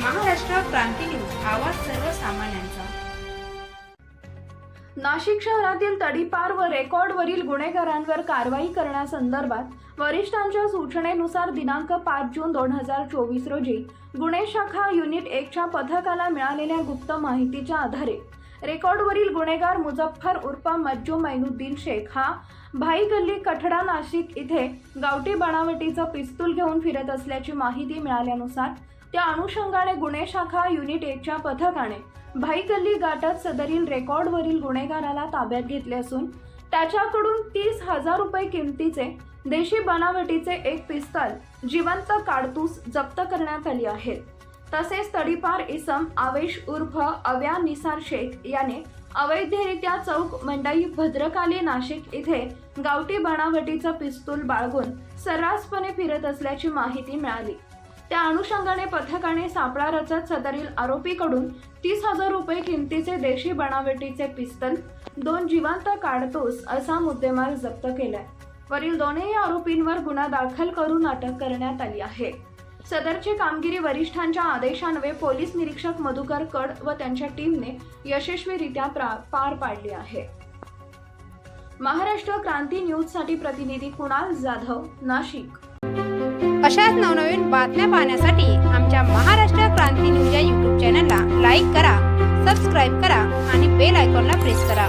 क्रांती news आवाज सर्वसामान्यांचा. नाशिक शहरातील तडीपार व रेकॉर्डवरील गुन्हेगारांवर कारवाई करण्यासंदर्भात वरिष्ठांच्या सूचनेनुसार दिनांक पाच जून दोन हजार चोवीस रोजी गुन्हे शाखा युनिट एकच्या पथकाला मिळालेल्या गुप्त माहितीच्या आधारे रेकॉर्डवरील गुन्हेगार मुझफ्फर उर्फ मज्जू मैनुद्दीन शेख हा भाई गल्ली कठडा नाशिक इथे गावठी बनावटीचं पिस्तूल घेऊन फिरत असल्याची माहिती मिळाल्यानुसार त्या अनुषंगाने गुन्हे शाखा युनिट एकच्या पथकाने भाई गल्ली गाठात सदरील रेकॉर्डवरील गुन्हेगाराला ताब्यात घेतले असून त्याच्याकडून तीस हजार रुपये किमतीचे देशी बनावटीचे एक पिस्तल जिवंत काडतूस जप्त करण्यात आली आहेत तसेच तडीपार इसम आवेश उर्फ अव्या निसार शेख याने अवैधरित्या चौक मंडई भद्रकाली नाशिक इथे गावठी बनावटीचं पिस्तूल बाळगून सर्रासपणे फिरत असल्याची माहिती मिळाली. त्या अनुषंगाने पथकाने सापळा रचत सदरील आरोपीकडून तीस हजार रुपये किमतीचे देशी बनावटीचे पिस्तल दोन जिवंत काढतोस असा मुद्देमाल जप्त केलाय. वरील दोनही आरोपींवर गुन्हा दाखल करून अटक करण्यात आली आहे. सदरची कामगिरी वरिष्ठांच्या आदेशान्वये पोलीस निरीक्षक मधुकर कड व त्यांच्या टीमने यशस्वीरित्या पार पाडली आहे. महाराष्ट्र क्रांती न्यूजसाठी प्रतिनिधी कुणाल जाधव नाशिक. अशाच नवनवीन बातम्या पाहण्यासाठी आमच्या महाराष्ट्र क्रांती न्यूज या यूट्यूब चॅनलला लाईक करा सबस्क्राईब करा आणि बेल आयकॉनला प्रेस करा.